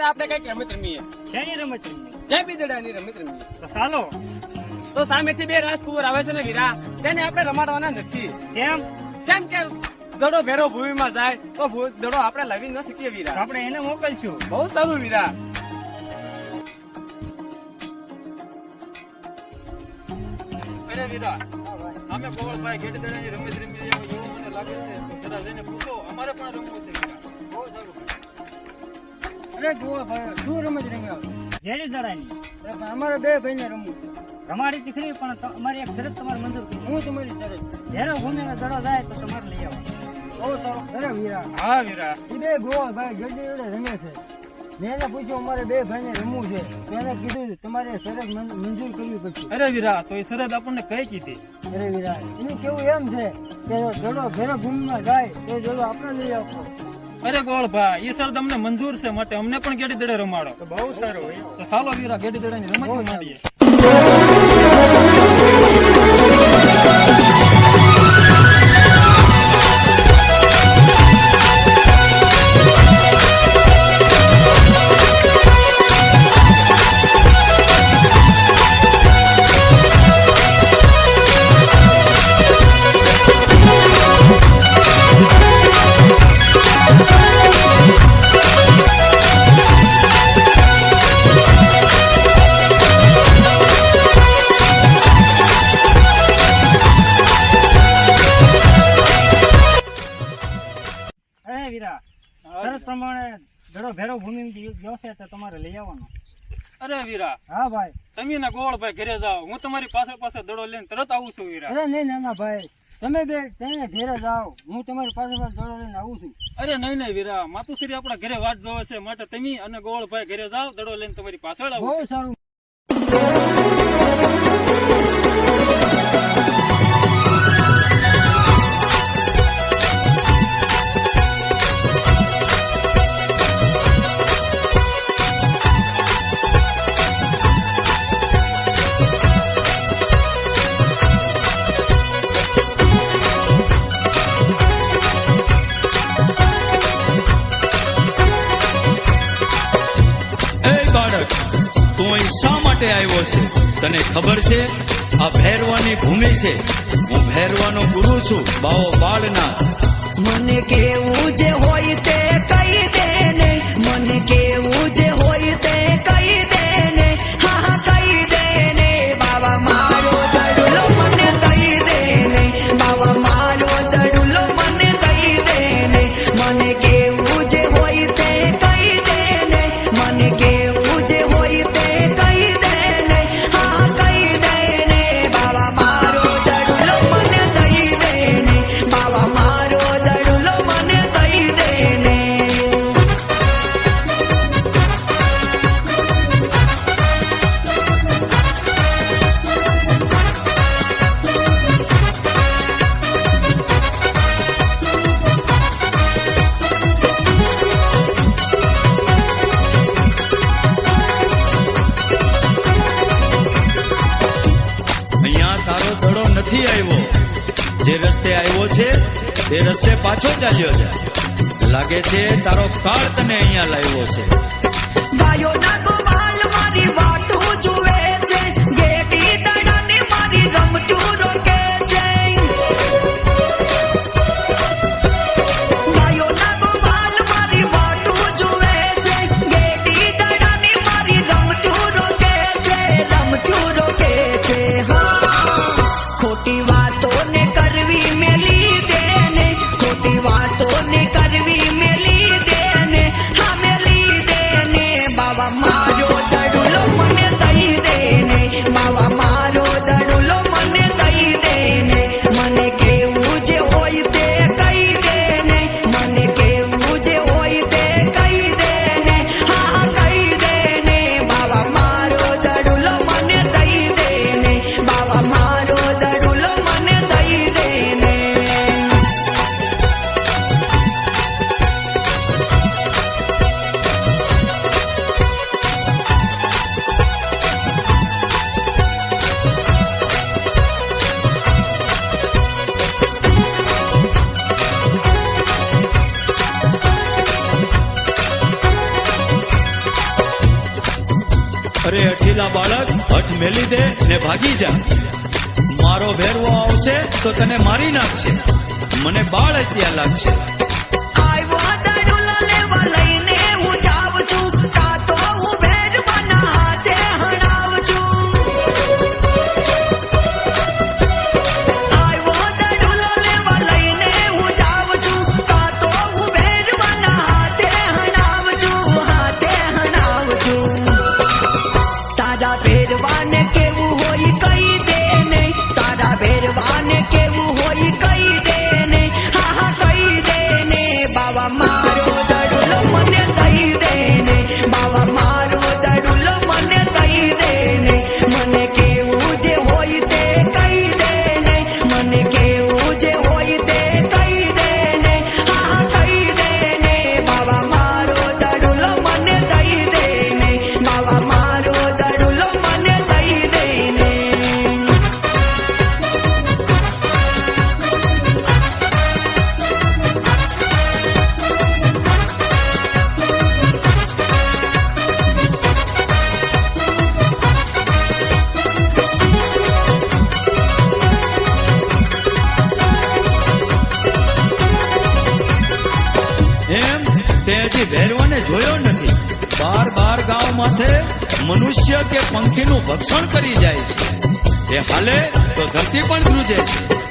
આપણે કંઈક રમત રમીએ? શેની રમત રમવી? જય બિદડાની રમત રમીએ. તો ચાલો. તો સામેથી બે રાજકુંવર આવે છે ને વીરા તેને આપણે રમાડવાના નથી. કેમ? કેમ કે દડો ભેરો ભૂમિમાં જાય તો દડો આપણે લાવી ન શકીએ વીરા. આપણે એને મોકલશું. બહુ સારું વીરા. અરે વીરા અમે ગોવળભાઈ ગેટદડાની રમત રમી રહ્યા એવું મને લાગે છે. જરા જઈને પૂછો અમારે પણ રમવું છે. ભાઈ શું રમત રમ્યા જેડી દડાની. અમારે બે ભાઈને રમવું છે. રમાડી દીકરી પણ અમારી એક શરત તમારે મંજૂર કરી હું તમારી શરત જ્યારે ભૂમિનો દડો જાય તો તમારે લઈ આવો બહુ સારો અરે વીરા. હા વીરા. એ બે ગોવા ભાઈ જોડે રમે છે. મેં એને પૂછ્યું અમારે બે ભાઈને રમવું છે. તો એને કીધું તમારે શરત મંજૂર કરવી પડશે. અરે વીરા તો એ શરત આપણને કઈ કીધી? અરે વીરા એનું કેવું એમ છે કે જડો ઘેરો ભૂમિમાં જાય તો જોડો આપણે લઈ આપવો અરે ગોળભાઈ એ સર તમને મંજૂર છે માટે. અમને પણ ગેડી દડે રમાડો. બહુ સારું તો ચાલો વીરા ગેડી દડાની રમત બહુ રમાડીએ. શરત પ્રમાણે ધરો ભેરો ભૂમિ ગયો છે તો તમારે લઈ આવવાનો. અરે વીરા. હા ભાઈ. તમે ના ગોળભાઈ ઘરે જાઓ. હું તમારી પાસે પાસે દડો લઈને તરત આવું છું વીરા. અરે નહીં ના ભાઈ. તમે બે તમે ઘેરે જાઓ. હું તમારી પાસે પાસે દડો લઈને આવું છું. અરે નહીં નહીં વીરા. માતુશ્રી આપણા ઘરે વાટ જોવે છે. માટે તમે અને ગોળ ભાઈ ઘરે જાઓ દડો લઈને તમારી પાછળ આવું બહુ સારું. બાળક. તું અહીં શા માટે આવ્યો છે? તને ખબર છે? આ ભૈરવાની ભૂમિ છે. હું ભૈરવાનો ગુરુ છું. બાવો બાળના મને કેવું જે છે, તે રસ્તે પાછો ચાલ્યો છે લાગે છે તારો કાળ તને અહીંયા લાવ્યો છે. ગાયો પેલા બાળક હઠ મેલી દે ને ભાગી જા. મારો ભેરવો આવશે તો તને મારી નાખશે. મને બાળ હત્યા લાગશે. ભેરવાને જોયો નથી. બાર બાર ગામ માથે મનુષ્ય કે પંખીનું ભક્ષણ કરી જાય છે. એ હાલે તો ધરતી પણ ધ્રુજે છે.